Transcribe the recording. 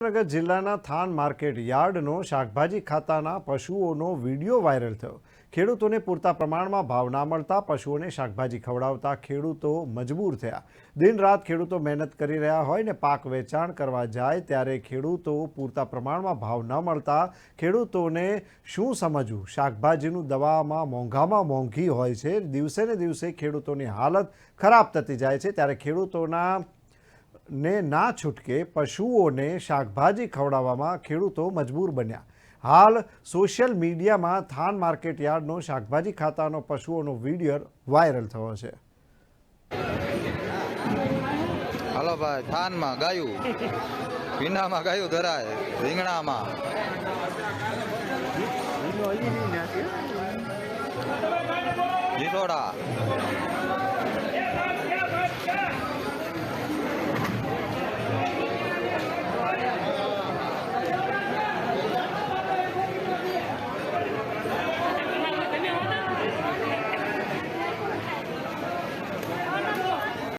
સુરેન્દ્રનગર જિલ્લાના than market યાર્ડનો શાકભાજી ખાતાના પશુઓનો વીડિયો વાયરલ થયો. ખેડૂતોને પૂરતા પ્રમાણમાં ભાવ ના મળતા પશુઓને શાકભાજી ખવડાવતા ખેડૂતો મજબૂર થયા. દિન રાત ખેડૂતો મહેનત કરી રહ્યા હોય ને પાક વેચાણ કરવા જાય ત્યારે ખેડૂતો પૂરતા પ્રમાણમાં ભાવ ન મળતા ખેડૂતોને શું સમજવું? શાકભાજીનું દવામાં મોંઘામાં મોંઘી હોય છે. દિવસે ને દિવસે ખેડૂતોની હાલત ખરાબ થતી જાય છે. ત્યારે ખેડૂતોના ને ના છૂટકે પશુઓને શાકભાજી ખવડાવવામાં ખેડૂતો મજબૂર બન્યા. હાલ સોશિયલ મીડિયામાં થાન માર્કેટ યાર્ડનો શાકભાજી ખાતાનો પશુઓનો વીડિયો વાયરલ થયો છે. હાલો ભાઈ, થાનમાં ગાયું. ભીંડામાં ગાયું ધરાય, રીંગણામાં. લીલોડા